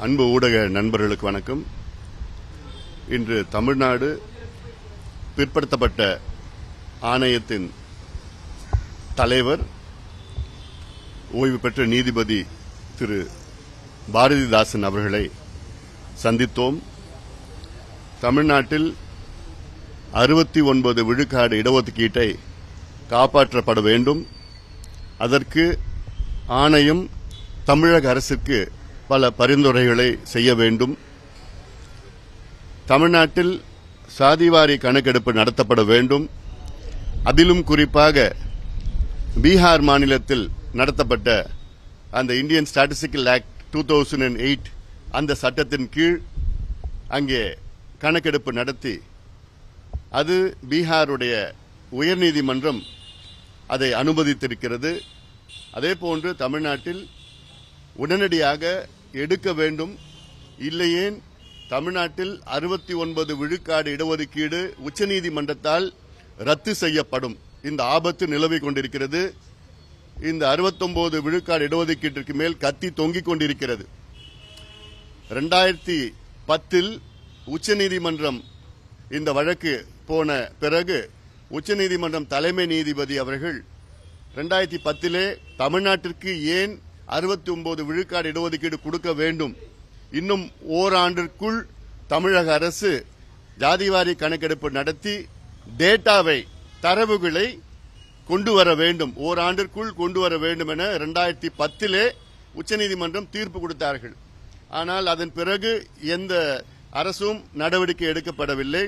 அன்பு ஊடக நண்பர்களுக்கு வணக்கம். இன்று தமிழ்நாடு பிற்படுத்தப்பட்ட ஆணையத்தின் தலைவர் ஓய்வு பெற்ற நீதிபதி திரு. பாரதிதாசன் அவர்களை சந்தித்தோம். தமிழ்நாட்டில் அறுபத்தி ஒன்பது விழுக்காடு இடஒதுக்கீட்டை காப்பாற்றப்பட வேண்டும். அதற்கு ஆணையம் தமிழக அரசுக்கு பல பரிந்துரைகளை செய்ய வேண்டும். தமிழ்நாட்டில் சாதிவாரி கணக்கெடுப்பு நடத்தப்பட வேண்டும். அதிலும் குறிப்பாக பீகார் மாநிலத்தில் நடத்தப்பட்ட அந்த Indian statistical act two thousand and eight அந்த சட்டத்தின் கீழ் அங்கே கணக்கெடுப்பு நடத்தி அது பீகாருடைய உயர்நீதிமன்றம் அதை அனுமதித்திருக்கிறது. அதே போன்று தமிழ்நாட்டில் உடனடியாக எடுக்க வேண்டும். இல்லையேன் தமிழ்நாட்டில் அறுபத்தி ஒன்பது விழுக்காடு இடஒதுக்கீடு உச்சநீதிமன்றத்தால் ரத்து செய்யப்படும். இந்த ஆபத்து நிலவிக் கொண்டிருக்கிறது. இந்த 69 விழுக்காடு இடஒதுக்கீட்டிற்கு மேல் கத்தி தொங்கிக் கொண்டிருக்கிறது. ரெண்டாயிரத்தி பத்தில் உச்சநீதிமன்றம் இந்த வழக்கு போன பிறகு உச்சநீதிமன்றம் தலைமை நீதிபதி அவர்கள் ரெண்டாயிரத்தி பத்திலே தமிழ்நாட்டிற்கு ஏன் அறுபத்தி ஒன்பது விழுக்காடு இடஒதுக்கீடு கொடுக்க வேண்டும். இன்னும் ஓராண்டிற்குள் தமிழக அரசு ஜாதிவாரி கணக்கெடுப்பு நடத்தி டேட்டாவை தரவுகளை கொண்டு வர வேண்டும். ஓராண்டிற்குள் கொண்டு வர வேண்டும் என இரண்டாயிரத்தி பத்திலே உச்சநீதிமன்றம் தீர்ப்பு கொடுத்தார்கள். ஆனால் அதன் பிறகு எந்த அரசும் நடவடிக்கை எடுக்கப்படவில்லை.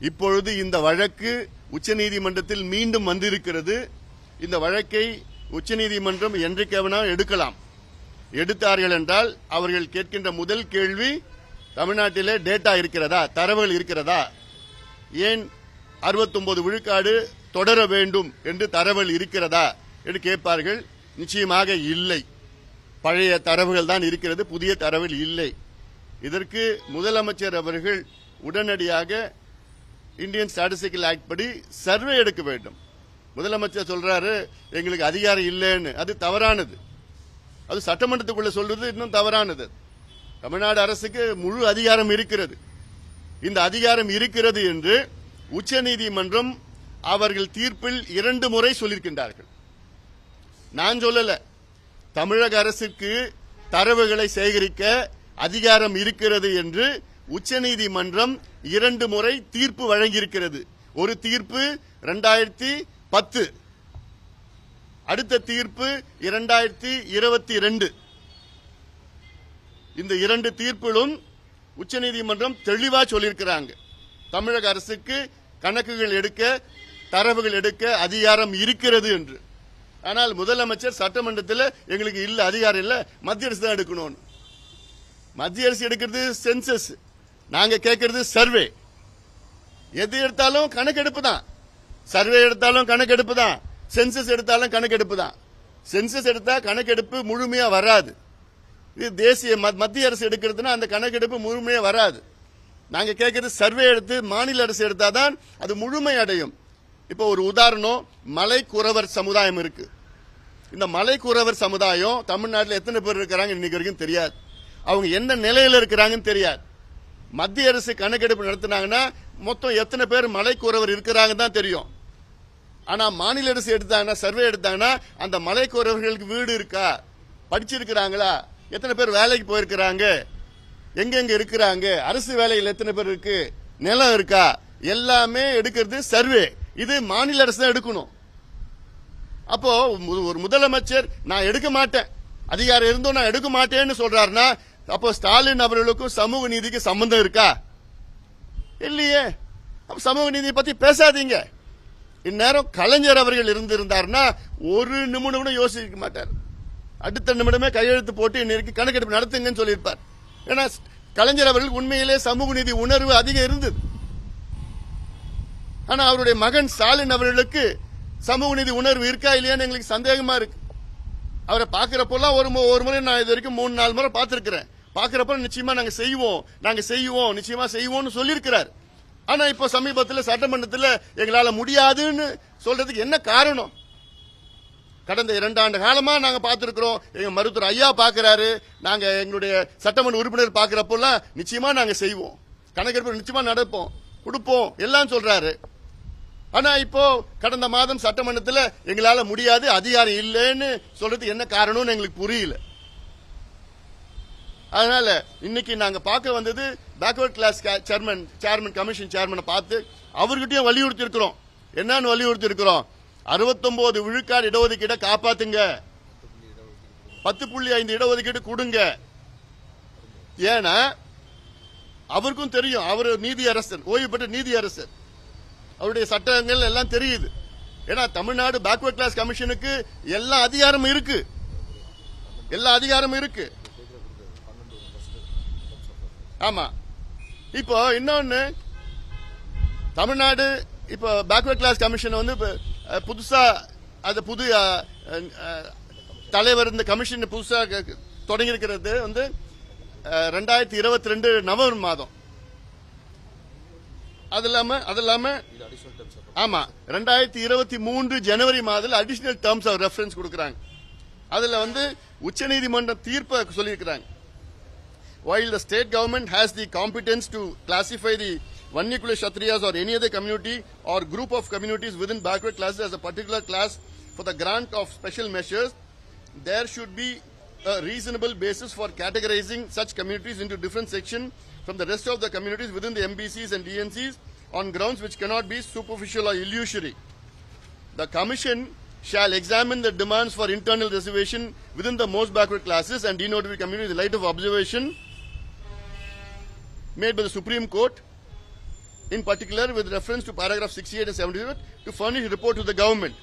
இப்பொழுது இந்த வழக்கு உச்சநீதிமன்றத்தில் மீண்டும் வந்திருக்கிறது. இந்த வழக்கை உச்சநீதிமன்றம் என்றைக்கவனா எடுக்கலாம். எடுத்தார்கள் என்றால் அவர்கள் கேட்கின்ற முதல் கேள்வி தமிழ்நாட்டிலே டேட்டா இருக்கிறதா? தரவுகள் இருக்கிறதா? ஏன் 69 விழுக்காடு தொடர வேண்டும் என்று தரவுகள் இருக்கிறதா என்று கேட்பார்கள்? நிச்சயமாக இல்லை. பழைய தரவுகள் தான் இருக்கிறது புதிய தரவுகள் இல்லை. இதற்கு முதலமைச்சர் அவர்கள் உடனடியாக இந்தியன் ஸ்டாட்டிஸ்டிக்கல் ஆக்ட் படி சர்வே எடுக்க வேண்டும். முதலமைச்சர் சொல்றாரு எங்களுக்கு அதிகாரம் இல்லைன்னு. அது தவறானது. அது சட்டமன்றத்துக்குள்ள சொல்றது இன்னும் தவறானது. தமிழ்நாடு அரசுக்கு முழு அதிகாரம் இருக்கிறது. இந்த அதிகாரம் இருக்கிறது என்று உச்சநீதிமன்றம் அவர்கள் தீர்ப்பில் இரண்டு முறை சொல்லியிருக்கின்றார்கள். நான் சொல்லல. தமிழக அரசுக்கு தரவுகளை சேகரிக்க அதிகாரம் இருக்கிறது என்று உச்சநீதிமன்றம் இரண்டு முறை தீர்ப்பு வழங்கியிருக்கிறது. ஒரு தீர்ப்பு இரண்டாயிரத்தி பத்து. அடுத்த தீர்ப்பு இரண்டாயிரத்தி இருபத்தி ரெண்டு. இந்த இரண்டு தீர்ப்பிலும் உச்சநீதிமன்றம் தெளிவா சொல்லியிருக்கிறாங்க. தமிழக அரசுக்கு கணக்குகள் எடுக்க தரவுகள் எடுக்க அதிகாரம் இருக்கிறது என்று. ஆனால் முதலமைச்சர் சட்டமன்றத்தில் எங்களுக்கு இல்லை அதிகாரம் இல்லை மத்திய அரசு தான் எடுக்கணும்னு மத்திய அரசு எடுக்கிறது சென்சஸ். நாங்கள் கேட்கறது சர்வே. எது எடுத்தாலும் கணக்கெடுப்பு தான். சர்வே எடுத்தாலும் கணக்கெடுப்பு தான் சென்சஸ் எடுத்தாலும் கணக்கெடுப்பு தான் சென்சஸ் எடுத்தா கணக்கெடுப்பு முழுமையா வராது. இது தேசிய மத்திய அரசு எடுக்கிறதுனா அந்த கணக்கெடுப்பு முழுமையா வராது. நாங்க கேட்கறது சர்வே எடுத்து மாநில அரசு எடுத்தாதான் அது முழுமை அடையும். இப்போ ஒரு உதாரணம் மலை குறவர் சமுதாயம் இருக்கு. இந்த மலை குறவர் சமுதாயம் தமிழ்நாட்டில் எத்தனை பேர் இருக்கிறாங்க இன்னைக்கு வரைக்கும் தெரியாது. அவங்க என்ன நிலையில இருக்கிறாங்கன்னு தெரியாது. மத்திய அரசு கணக்கெடுப்பு நடத்தினாங்கன்னா மொத்தம் எத்தனை பேர் மலை குறவர் இருக்கிறாங்கன்னு தான் தெரியும். ஆனா மாநில அரசு எடுத்தாங்கன்னா சர்வே எடுத்தாங்கன்னா அந்த மலைக்குறவர்களுக்கு வீடு இருக்கா? படிச்சிருக்கிறாங்களா? எத்தனை பேர் வேலைக்கு போயிருக்கிறாங்க? எங்கெங்க இருக்கிறாங்க? அரசு வேலையில் எத்தனை பேர் இருக்கு? நிலம் இருக்கா? எல்லாமே எடுக்கிறது சர்வே. இது மாநில அரசு தான் எடுக்கணும். அப்போ ஒரு முதலமைச்சர் நான் எடுக்க மாட்டேன். அதிகாரம் இருந்தும் நான் எடுக்க மாட்டேன்னு சொல்றாருன்னா அப்போ ஸ்டாலின் அவர்களுக்கும் சமூக நீதிக்கு சம்பந்தம் இருக்கா? இல்லையே. சமூக நீதியை பத்தி பேசாதீங்க. இந்நேரம் கலைஞர் அவர்கள் இருந்திருந்தாருன்னா ஒரு நிமிடம் கூட யோசிக்க மாட்டார். அடுத்த நிமிடமே கையெழுத்து போட்டு இன்னைக்கு கணக்கெடுப்பு நடத்துங்கன்னு சொல்லியிருப்பார். ஏன்னா கலைஞர் அவர்கள் உண்மையிலே சமூக நீதி உணர்வு அதிகம் இருந்தது. ஆனா அவருடைய மகன் ஸ்டாலின் அவர்களுக்கு சமூக நீதி உணர்வு இருக்கா இல்லையான்னு எங்களுக்கு சந்தேகமா இருக்கு. அவரை பாக்குறப்பெல்லாம் ஒரு ஒரு முறை நான் இது வரைக்கும் மூணு நாலு முறை பார்த்திருக்கிறேன். பார்க்குறப்ப நிச்சயமா நாங்க செய்வோம். நாங்க செய்வோம். நிச்சயமா செய்வோம்னு சொல்லியிருக்கிறார். ஆனா இப்போ சமீபத்தில் சட்டமன்றத்தில் எங்களால முடியாதுன்னு சொல்றதுக்கு என்ன காரணம்? கடந்த இரண்டாண்டு காலமா நாங்க பார்த்திருக்கிறோம். எங்க மருத்துவர் ஐயா பாக்குறாரு நாங்க எங்களுடைய சட்டமன்ற உறுப்பினர் பாக்குறப்பெல்லாம் நிச்சயமா நாங்க செய்வோம். கணக்கெடுப்பு நிச்சயமா நடப்போம். கொடுப்போம். எல்லாம் சொல்றாரு. ஆனா இப்போ கடந்த மாதம் சட்டமன்றத்தில் எங்களால முடியாது அதிகாரம் இல்லைன்னு சொல்றதுக்கு என்ன காரணம்னு எங்களுக்கு புரியல. அதனால இன்னைக்கு நாங்க பார்க்க வந்தது backward class chairman chairman commission சேர்மனை பார்த்து அவர்கிட்டயும் வலியுறுத்தி இருக்கிறோம் என்னன்னு வலியுறுத்தி இருக்கிறோம் அறுபத்தொன்பது விழுக்காடு இடஒதுக்கீடை காப்பாத்துங்க. பத்து புள்ளி ஐந்து இடஒதுக்கீடு கொடுங்க. ஏன்னா அவருக்கும் தெரியும். அவர் நீதி அரசர் ஓய்வு பெற்ற நீதி அரசர் அவருடைய சட்டங்கள் எல்லாம் தெரியுது. ஏன்னா தமிழ்நாடு பேக்வர்ட் கிளாஸ் கமிஷனுக்கு எல்லா அதிகாரமும் இருக்கு. எல்லா அதிகாரமும் இருக்கு. ஆமா. இப்போ இன்னொன்னு தமிழ்நாடு இப்போ பேக்வர்ட் கிளாஸ் கமிஷன் வந்து புதுசா அது புது தலைவர் இந்த கமிஷன் புதுசா தொடங்கி இருக்கிறது வந்து ரெண்டாயிரத்தி இருபத்தி ரெண்டு நவம்பர் மாதம். அது இல்லாம அது இல்லாம ஆமா ரெண்டாயிரத்தி இருபத்தி மூன்று ஜனவரி மாதத்தில் அடிஷனல் டேர்ம்ஸ் ஆஃப் ரெஃபரன்ஸ் கொடுக்குறாங்க. அதுல வந்து உச்சநீதிமன்ற தீர்ப்பை சொல்லியிருக்கிறாங்க. While the state government has the competence to classify the Vannikula Kshatriyas or any other community or group of communities within backward classes as a particular class for the grant of special measures, there should be a reasonable basis for categorizing such communities into different sections from the rest of the communities within the MBCs and DNCs on grounds which cannot be superficial or illusory. The Commission shall examine the demands for internal reservation within the most backward classes and denotified communities in light of observation made by the Supreme Court, in particular with reference to paragraph 68 and 78, to furnish a report to the government.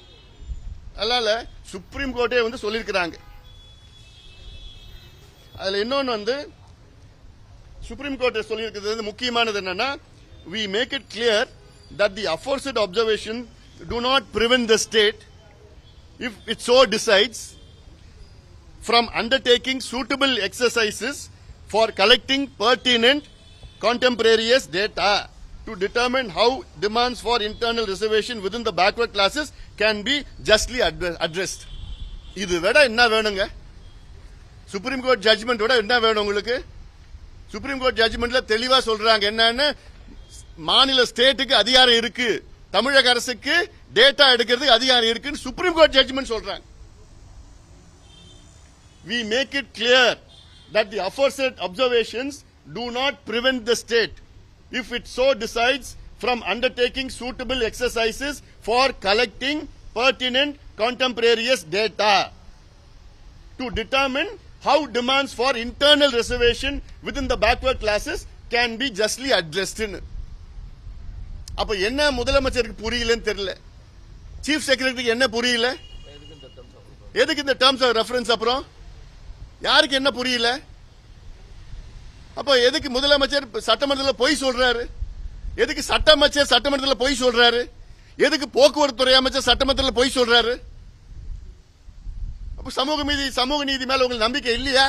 அதனால supreme கோர்ட்டே வந்து சொல்லியிருக்கிறாங்க அதுல இன்னொன்னு வந்து supreme court சொல்லியிருக்கிறது வந்து முக்கியமானது என்னன்னா we make it clear that the aforesaid observation do not prevent the state if it so decides from undertaking suitable exercises for collecting pertinent contemporaneous data to determine how demands for internal reservation within the backward classes can be justly addre- addressed. இது விட என்ன வேணுங்க supreme court judgement விட என்ன வேணும் உங்களுக்கு supreme court ஜட்ஜ்மெண்ட்ல தெளிவா சொல்றாங்க என்னன்னு மாநில ஸ்டேட்டுக்கு அதிகாரம் இருக்கு தமிழக அரசுக்கு டேட்டா எடுக்கிறதுக்கு அதிகாரம் இருக்குன்னு சுப்ரீம் கோர்ட் ஜட்ஜ்மெண்ட் சொல்றாங்க we make it clear that the aforesaid observations do not prevent the state, if it so decides, from undertaking suitable exercises for collecting pertinent contemporaneous data to determine how demands for internal reservation within the backward classes can be justly addressed. அப்ப என்ன முதலமைச்சருக்கு புரியலன்னு தெரியல chief செக்ரட்டரிக்கு என்ன புரியல எதுக்கு இந்த terms of reference அப்புறம் யாருக்கு என்ன புரியல அப்போ எதுக்கு முதலமைச்சர் சட்டமன்றத்தில் பொய் சொல்றாரு? எதுக்கு சட்ட அமைச்சர் சட்டமன்றத்தில் பொய் சொல்றாரு? எதுக்கு போக்குவரத்து துறை அமைச்சர் சட்டமன்றத்தில் பொய் சொல்றாரு? அப்ப சமூக நீதி சமூக நீதி மேல உங்களுக்கு நம்பிக்கை இல்லையா?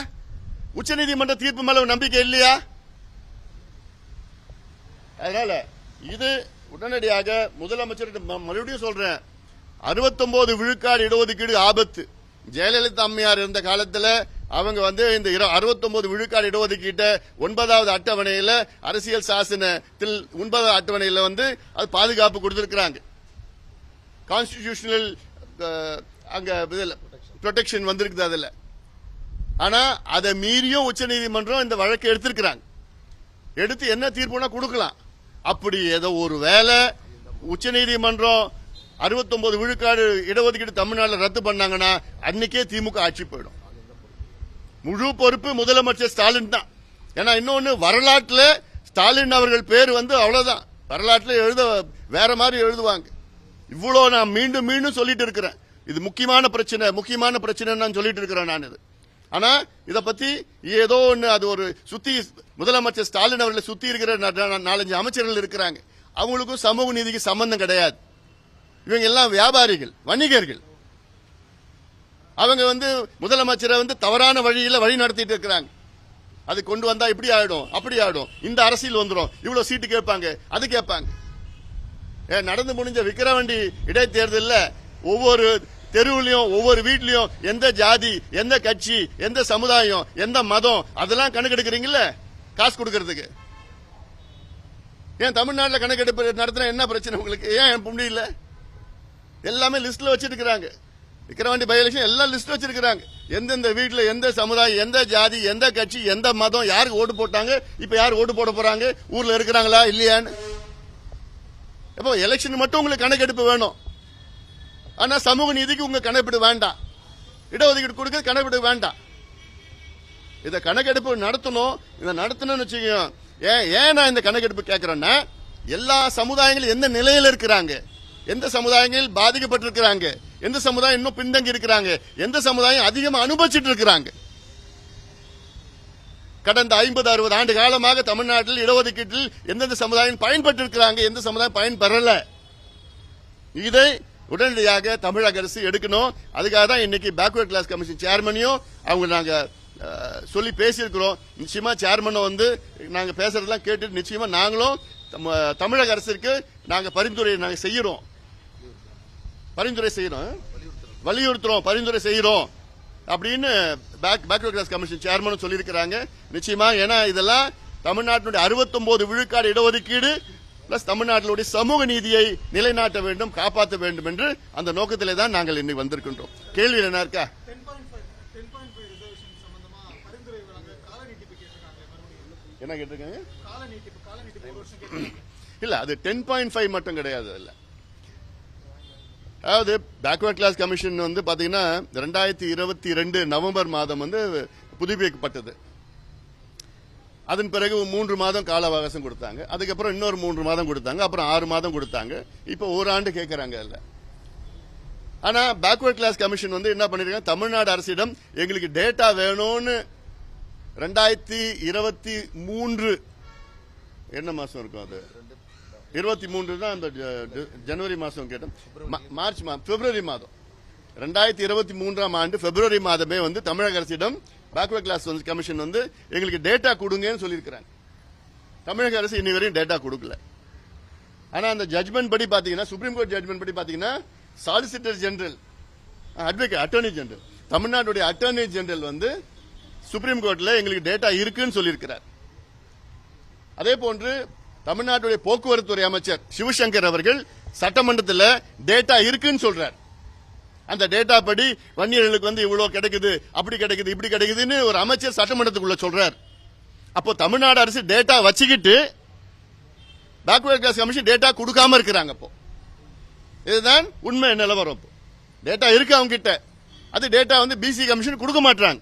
உச்சநீதிமன்ற தீர்ப்பு மேல நம்பிக்கை இல்லையா? அதனால இது உடனடியாக முதலமைச்சர் மறுபடியும் சொல்றேன். 69 விழுக்காடு இடஒதுக்கீடு ஆபத்து. ஜெயலலிதா அம்மையார் இருந்த காலத்துல அவங்க வந்து இந்த 69 விழுக்காடு இடஒதுக்கீட்ட ஒன்பதாவது அட்டவணையில அரசியல் சாசனத்தில் ஒன்பதாவது அட்டவணையில வந்து அது பாதுகாப்பு கொடுத்திருக்கிறாங்க. கான்ஸ்டிடியூஷனல் அங்க ப்ரொடெக்ஷன் வந்திருக்குது அதுல. ஆனா அதை மீறியும் உச்சநீதிமன்றம் இந்த வழக்கை எடுத்திருக்கிறாங்க. எடுத்து என்ன தீர்ப்புனா கொடுக்கலாம். அப்படி ஏதோ ஒரு வேலை உச்சநீதிமன்றம் 69 விழுக்காடு இடஒதுக்கீடு தமிழ்நாட்டில் ரத்து பண்ணாங்கன்னா அன்னைக்கே திமுக ஆட்சி போயிடும். முழு பொறுப்பு முதலமைச்சர் ஸ்டாலின் தான். ஏன்னா இன்னொன்னு வரலாற்றுல ஸ்டாலின் அவர்கள் பேர் வந்து அவ்வளவுதான். வரலாற்றுல எழுத வேற மாதிரி எழுதுவாங்க. இவ்வளோ நான் மீண்டும் மீண்டும் சொல்லிட்டு இருக்கிறேன். இது முக்கியமான பிரச்சனை முக்கியமான பிரச்சனை நான் சொல்லிட்டு இருக்கிறேன் நான் இது. ஆனா இதை பத்தி ஏதோ ஒன்று அது ஒரு சுத்தி முதலமைச்சர் ஸ்டாலின் அவர்களை சுத்தி இருக்கிற நாலஞ்சு அமைச்சர்கள் இருக்கிறாங்க. அவங்களுக்கும் சமூக நீதிக்கு சம்பந்தம் கிடையாது. இவங்க எல்லாம் வியாபாரிகள் வணிகர்கள். அவங்க வந்து முதலமைச்சரை வந்து தவறான வழியில் வழி நடத்திட்டு இருக்கிறாங்க. அது கொண்டு வந்தா இப்படி ஆயிடும் அப்படி ஆயிடும். இந்த அரசியல் வந்துடும் இவ்வளவு சீட்டு கேட்பாங்க அது கேட்பாங்க. ஏன் நடந்து முடிஞ்ச விக்கிரவண்டி இடைத்தேர்தலில் ஒவ்வொரு தெருவுலையும் ஒவ்வொரு வீட்லையும் எந்த ஜாதி எந்த கட்சி எந்த சமுதாயம் எந்த மதம் அதெல்லாம் கணக்கெடுக்கிறீங்கல்ல? காசு கொடுக்கறதுக்கு. ஏன் தமிழ்நாட்டில் கணக்கெடுப்பு நடத்தினா என்ன பிரச்சனை உங்களுக்கு? ஏன் முடியல எல்லாமே லிஸ்ட்ல வச்சிருக்கிறாங்க. விக்கிரவாண்டி பை எலெக்ஷன் எல்லாம் லிஸ்ட் வச்சிருக்கிறாங்க. எந்தெந்த வீட்டில் எந்த சமுதாயம் எந்த ஜாதி எந்த கட்சி எந்த மதம் யாருக்கு ஓட்டு போட்டாங்க இப்போ யார் ஓட்டு போட போறாங்க ஊரில் இருக்கிறாங்களா இல்லையான்னு. இப்போ எலெக்ஷன் மட்டும் உங்களுக்கு கணக்கெடுப்பு வேணும். ஆனால் சமூக நீதிக்கு உங்க கணக்கெடுப்பு வேண்டாம். இடஒதுக்கீடு கொடுக்க கணக்கெடுப்பு வேண்டாம். இதை கணக்கெடுப்பு நடத்தணும். இதை நடத்தணும்னு வச்சுக்கோங்க. ஏன் ஏன் நான் இந்த கணக்கெடுப்பு கேட்குறேன்னா எல்லா சமுதாயங்களும் எந்த நிலையில் இருக்கிறாங்க? எந்த சமுதாயங்களில் பாதிக்கப்பட்டிருக்கிறாங்க? எந்த சமுதாயம் இன்னும் பின்தங்கி இருக்கிறாங்க? எந்த சமுதாயம் அதிகமாக அனுபவிச்சுட்டு இருக்கிறாங்க? கடந்த ஐம்பது அறுபது ஆண்டு காலமாக தமிழ்நாட்டில் இடஒதுக்கீட்டில் எந்தெந்த சமுதாயம் பயன்பட்டு இருக்கிறாங்க எந்த சமுதாயம் பயன்பெறல? இதை உடனடியாக தமிழக அரசு எடுக்கணும். அதுக்காக தான் இன்னைக்கு பேக்வர்ட் கிளாஸ் கமிஷன் சேர்மனையும் அவங்க நாங்கள் சொல்லி பேசியிருக்கிறோம். நிச்சயமா சேர்மனை வந்து நாங்கள் பேசுறதெல்லாம் கேட்டு நிச்சயமா நாங்களும் தமிழக அரசிற்கு நாங்கள் பரிந்துரை நாங்கள் செய்கிறோம் பரிந்துரை செய்யறோம் வலியுறுத்துறோம் பரிந்துரை செய்யறோம். அப்படின்னு பேக் பேக்வர்ட் கிளாஸ் கமிஷன் சேர்மனும் சொல்லியிருக்கிறாங்க. நிச்சயமா ஏன்னா இதெல்லாம் தமிழ்நாட்டினுடைய 69 விழுக்காடு இடஒதுக்கீடு பிளஸ் தமிழ்நாட்டினுடைய சமூக நீதியை நிலைநாட்ட வேண்டும் காப்பாற்ற வேண்டும் என்று அந்த நோக்கத்திலே தான் நாங்கள் இன்னைக்கு வந்திருக்கின்றோம். கேள்வி என்ன இருக்கா? என்ன கேட்டிருக்காங்க? இல்ல அது டென் பாயிண்ட் ஃபைவ் மட்டும் கிடையாது இல்ல அதாவது பேக்வர்ட் கிளாஸ் கமிஷன் வந்து பார்த்தீங்கன்னா ரெண்டாயிரத்தி இருபத்தி ரெண்டு நவம்பர் மாதம் வந்து புதுப்பிக்கப்பட்டது. அதன் பிறகு மூன்று மாதம் கால அவகாசம் கொடுத்தாங்க. அதுக்கப்புறம் இன்னொரு மூன்று மாதம் கொடுத்தாங்க. அப்புறம் ஆறு மாதம் கொடுத்தாங்க. இப்போ ஒரு ஆண்டு கேட்குறாங்க இல்லை ஆனால் பேக்வர்ட் கிளாஸ் கமிஷன் வந்து என்ன பண்ணியிருக்காங்க தமிழ்நாடு அரசிடம் எங்களுக்கு டேட்டா வேணும்னு ரெண்டாயிரத்தி இருபத்தி மூன்று என்ன மாதம் இருக்கும் அது? இருபத்தி மூன்று தான் அந்த ஜ- ஜ- ஜனவரி மாதம் கேட்டோம். மார்ச் மாதம் பிப்ரவரி மாதம். ரெண்டாயிரத்தி இருபத்தி மூன்றாம் ஆண்டு பிப்ரவரி மாதமே வந்து தமிழக அரசிடம் பேக்வர்ட் கிளாஸ் வந்து கமிஷன் வந்து எங்களுக்கு டேட்டா கொடுங்கன்னு சொல்லியிருக்கிறாங்க. தமிழக அரசு இன்னி வரையும் டேட்டா கொடுக்கல. ஆனால் அந்த ஜட்மெண்ட் படி பார்த்தீங்கன்னா சுப்ரீம் கோர்ட் ஜட்மெண்ட் படி பார்த்தீங்கன்னா solicitor general advocate attorney general தமிழ்நாட்டுடைய அட்டர்னி ஜெனரல் வந்து சுப்ரீம் கோர்ட்டில் எங்களுக்கு டேட்டா இருக்குன்னு சொல்லியிருக்கிறார். அதே போன்று தமிழ்நாட்டுடைய போக்குவரத்துறை அமைச்சர் சிவசங்கர் அவர்கள் சட்டமன்றத்தில் டேட்டா இருக்குன்னு சொல்றார். அந்த டேட்டா படி வன்னியர்களுக்கு வந்து இவ்வளவு கிடைக்குது அப்படி கிடைக்குது இப்படி கிடைக்குதுன்னு ஒரு அமைச்சர் சட்டமன்றத்துக்குள்ள சொல்றார். அப்போ தமிழ்நாடு அரசு டேட்டா வச்சுக்கிட்டு பேக்வேர்ட் கிளாஸ் கமிஷன் டேட்டா கொடுக்காம இருக்கிறாங்க அப்போ இதுதான் உண்மை நிலவரம் இப்போ. டேட்டா இருக்கு அவங்க கிட்ட அது டேட்டா வந்து பிசி கமிஷன் கொடுக்க மாட்டாங்க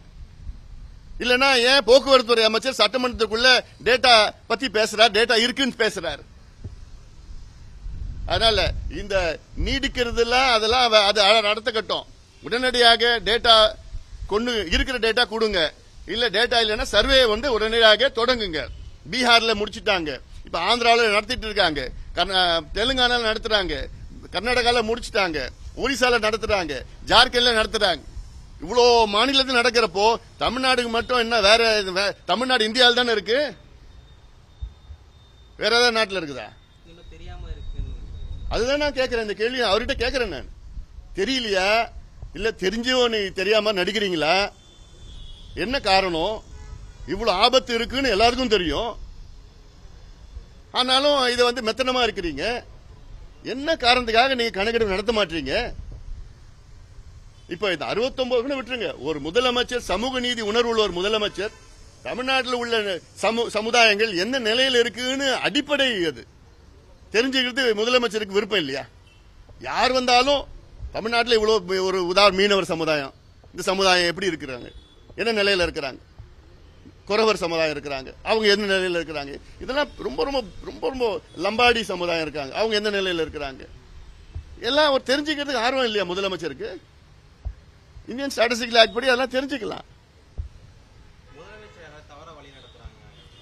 இல்லனா ஏன் போக்குவரத்து துறை அமைச்சர் சட்டமன்றத்துக்குள்ள டேட்டா பத்தி பேசுறார்? டேட்டா இருக்குன்னு பேசுறாரு. அதனால இந்த நீடிக்கிறதுலாம் அதெல்லாம் அது அழ- நடத்தக்கட்டும். உடனடியாக டேட்டா கொண்டு இருக்கிற டேட்டா கொடுங்க. இல்ல டேட்டா இல்லைன்னா சர்வே வந்து உடனடியாக தொடங்குங்க. பீகார்ல முடிச்சிட்டாங்க. இப்ப ஆந்திராவில் நடத்திட்டு இருக்காங்க. கர்நா- தெலுங்கானால நடத்துறாங்க. கர்நாடகாவில் முடிச்சிட்டாங்க. ஒரிசால நடத்துறாங்க. ஜார்க்கண்ட்ல நடத்துறாங்க. இவ்வளோ மாநிலத்தில் நடக்கிறப்போ தமிழ்நாடுக்கு மட்டும் என்ன வேற தமிழ்நாடு இந்தியாவில் தானே இருக்கு? வேற ஏதாவது நாட்டில் இருக்குதா? அதுதான் நான் கேட்கிறேன் இந்த கேள்வி. அவர்கிட்ட கேட்கிறேன் நான். தெரியலையா? இல்ல தெரிஞ்சோ நீ தெரியாம நடிக்கிறீங்களா? என்ன காரணம்? இவ்வளவு ஆபத்து இருக்குன்னு எல்லாருக்கும் தெரியும். ஆனாலும் இதை வந்து மெத்தனமா இருக்கிறீங்க. என்ன காரணத்துக்காக நீங்க கணக்கெடுப்பு நடத்த மாட்டீங்க? இப்ப இந்த அறுபத்தொன்பது விட்டுருங்க. ஒரு முதலமைச்சர் சமூக நீதி உணர்வுள்ள ஒரு முதலமைச்சர் தமிழ்நாட்டில் உள்ள சமு- சமுதாயங்கள் என்ன நிலையில் இருக்குன்னு அடிப்படை அது. தெரிஞ்சுக்கிறது முதலமைச்சருக்கு விருப்பம் இல்லையா? யார் வந்தாலும் தமிழ்நாட்டில் இவ்வளோ ஒரு உதார் மீனவர் சமுதாயம் இந்த சமுதாயம் எப்படி இருக்கிறாங்க? என்ன நிலையில் இருக்கிறாங்க? குறவர் சமுதாயம் இருக்கிறாங்க. அவங்க எந்த நிலையில் இருக்கிறாங்க? இதெல்லாம் ரொம்ப ரொம்ப ரொம்ப ரொம்ப லம்பாடி சமுதாயம் இருக்காங்க. அவங்க எந்த நிலையில் இருக்கிறாங்க? எல்லாம் அவர் தெரிஞ்சுக்கிறதுக்கு ஆர்வம் இல்லையா முதலமைச்சருக்கு? இந்தியன் ஸ்டாட்டிஸ்டிக்கல் ஆக்ட் படி அதெல்லாம் தெரிஞ்சுக்கலாம்.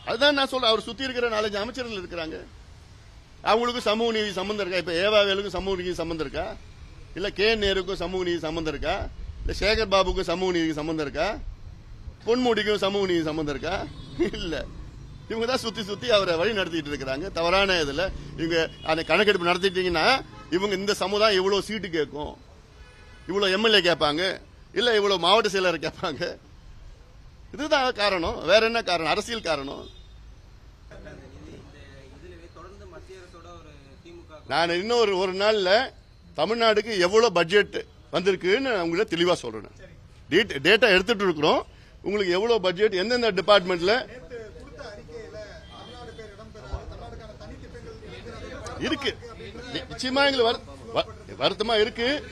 அதுதான் நான் சொல்றேன். அவர் சுத்தி இருக்கிற நாலஞ்சு அமைச்சர்கள் இருக்கிறாங்க. அவங்களுக்கும் சமூக நீதி சம்பந்தம் இருக்கா? இப்ப ஏவாவேலுக்கும் சமூக நீதி சம்பந்தம் இருக்கா? இல்ல கே நேருக்கும் சமூக நீதி சம்பந்தம் இருக்கா? இல்ல சேகர் பாபுக்கும் சமூக நீதி சம்பந்தம் இருக்கா? பொன்முடிக்கும் சமூக நீதி சம்பந்தம் இருக்கா? இல்ல. இவங்க தான் சுத்தி சுத்தி அவரை வழி நடத்திட்டு இருக்கிறாங்க. தவறான இதுல இவங்க அந்த கணக்கெடுப்பு நடத்திட்டீங்கன்னா இவங்க இந்த சமுதாயம் இவ்வளவு சீட்டு கேட்கும். இவ்வளோ எம்எல்ஏ கேட்பாங்க. இல்லை இவ்வளோ மாவட்ட செயலர் கேட்பாங்க இதுதான் காரணம். வேற என்ன காரணம்? அரசியல் காரணம். நான் இன்னும் ஒரு ஒரு தமிழ்நாடுக்கு எவ்வளோ பட்ஜெட் வந்திருக்குன்னு உங்களை தெளிவாக சொல்கிறேன் டேட்டா எடுத்துட்டு இருக்கிறோம். உங்களுக்கு எவ்வளோ பட்ஜெட் எந்தெந்த டிபார்ட்மெண்ட்டில் இருக்கு. நிச்சயமா எங்களுக்கு வ- வருத்தமா இருக்கு.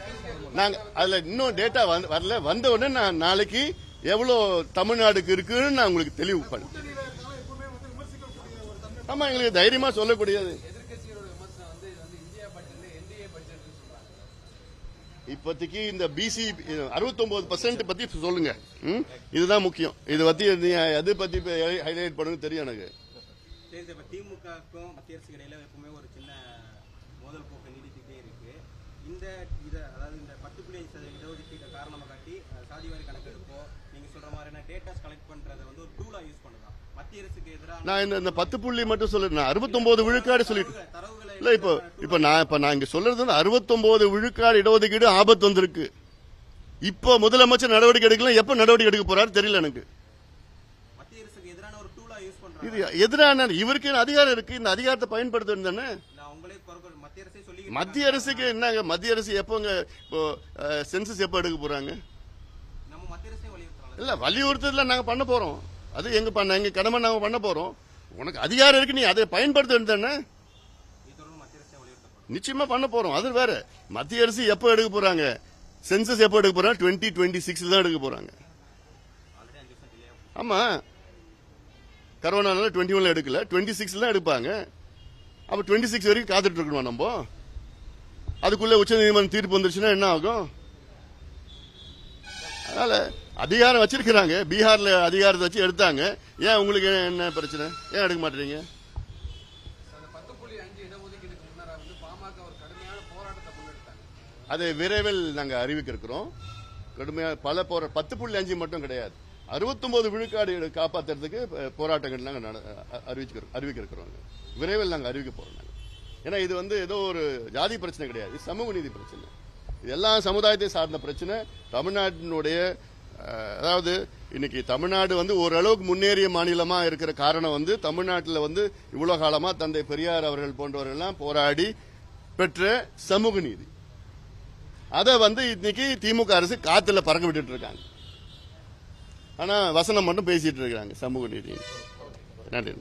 நாங்க அதுல இன்னும் டேட்டா வரல. வந்த உடனே நான் நாளைக்கு எவ்வளவு தமிழ்நாடுக்கு இருக்குன்னு நான் உங்களுக்கு தெளிவு பண்ணேன் ஆமா எங்களுக்கு தைரியமா சொல்லக்கூடியது. இப்போதைக்கு இந்த பிசி 69% பர்சன்ட் பத்தி சொல்லுங்க. ம்? இதுதான் முக்கியம். இது பத்தி எது பத்தி ஹைலைட் பண்ணுங்க தெரியும் எனக்கு. திமுகவுக்கும் மத்திய அரசுக்கு இடையில எப்பவுமே ஒரு சின்ன மோதல் போக்கு நீடிச்சுட்டே இருக்கு இந்த இத அதாவது இந்த பத்து புள்ளி அஞ்சு சதவீத இடஒதுக்கீட்டை காரணமா காட்டி அஹ், சாதிவாரி கணக்கெடுப்போ நீங்க சொல்ற மாதிரியான டேட்டாஸ் கலெக்ட் பண்றதை வந்து ஒரு டூலா யூஸ் பண்ணலாம் மத்திய அரசுக்கு எதிராக நான் இந்த இந்த பத்து புள்ளி மட்டும் சொல்ல நான் 69 விழுக்காடு சொல்லிட்டு. இல்ல இப்போ இப்போ நான் இப்ப நான் இங்க சொல்றது வந்து 69 விழுக்காடு இடஒதுக்கீடு ஆபத்து வந்திருக்கு. இப்போ முதலமைச்சர் நடவடிக்கை எடுக்கலாம் எப்ப நடவடிக்கை எடுக்க போறாரு தெரியல எனக்கு. இது எதிரான இவருக்கு அதிகாரம் இருக்கு? இந்த அதிகாரத்தை பயன்படுத்த தானே? மத்திய அரசுக்கு என்னங்க? மத்திய அரசு எப்போங்க இப்போ சென்சஸ் எப்போ எடுக்க போறாங்க? இல்ல வலியுறுத்தல நாங்க பண்ண போறோம். அது எங்க பண்ண எங்க கடமை நாங்க பண்ண போறோம். உனக்கு அதிகாரம் இருக்கு நீ அதை பயன்படுத்த தானே? இது தொடர்ந்து மத்திய அரசே வலியுறுத்தப்படும். நிச்சயமா பண்ண போறோம். அது வேற. மத்திய அரசு எப்போ எடுக்க போறாங்க? சென்சஸ் எப்போ எடுக்க போறாங்க? டுவெண்ட்டி டுவெண்ட்டி சிக்ஸ்ல தான் எடுக்க போறாங்க. ஆமா. கரோனால டுவெண்ட்டி ஒன்ல எடுக்கல. டுவெண்ட்டி சிக்ஸ்ல தான் எடுப்பாங்க. அப்ப டுவெண்ட்டி சிக்ஸ் வரைக்கும் காத்துட்டு இருக்கணுமா நம்ம? அதுக்குள்ள உச்சநீதிமன்றம் தீர்ப்பு வந்துருச்சுன்னா என்ன ஆகும்? அதனால் அதிகாரம் வச்சிருக்கிறாங்க. பீகாரில் அதிகாரத்தை வச்சு எடுத்தாங்க. ஏன் உங்களுக்கு என்ன பிரச்சனை? ஏன் எடுக்க மாட்டீங்க அதை விரைவில் நாங்கள் அறிவிக்க இருக்கிறோம் பல போரா பத்து புள்ளி அஞ்சு மட்டும் கிடையாது. 69 விழுக்காடு காப்பாத்துறதுக்கு போராட்டங்கள் நாங்கள் நட- அ- அறிவிச்சு அறிவிக்க இருக்கிறோம் விரைவில் நாங்கள் அறிவிக்க போகிறோம் ஏன்னா இது வந்து ஏதோ ஒரு ஜாதி பிரச்சனை கிடையாது. சமூக நீதி பிரச்சனை. இது எல்லா சமுதாயத்தை சார்ந்த பிரச்சனை. தமிழ்நாட்டினுடைய அதாவது இன்னைக்கு தமிழ்நாடு வந்து ஓரளவுக்கு முன்னேறிய மாநிலமாக இருக்கிற காரணம் வந்து தமிழ்நாட்டில் வந்து இவ்வளோ காலமாக தந்தை பெரியார் அவர்கள் போன்றவர்கள் எல்லாம் போராடி பெற்ற சமூக நீதி. அதை வந்து இன்னைக்கு திமுக அரசு காத்துல பறக்க விட்டுட்டு இருக்காங்க. ஆனா வசனம் மட்டும் பேசிட்டு இருக்காங்க சமூக நீதி. நன்றி.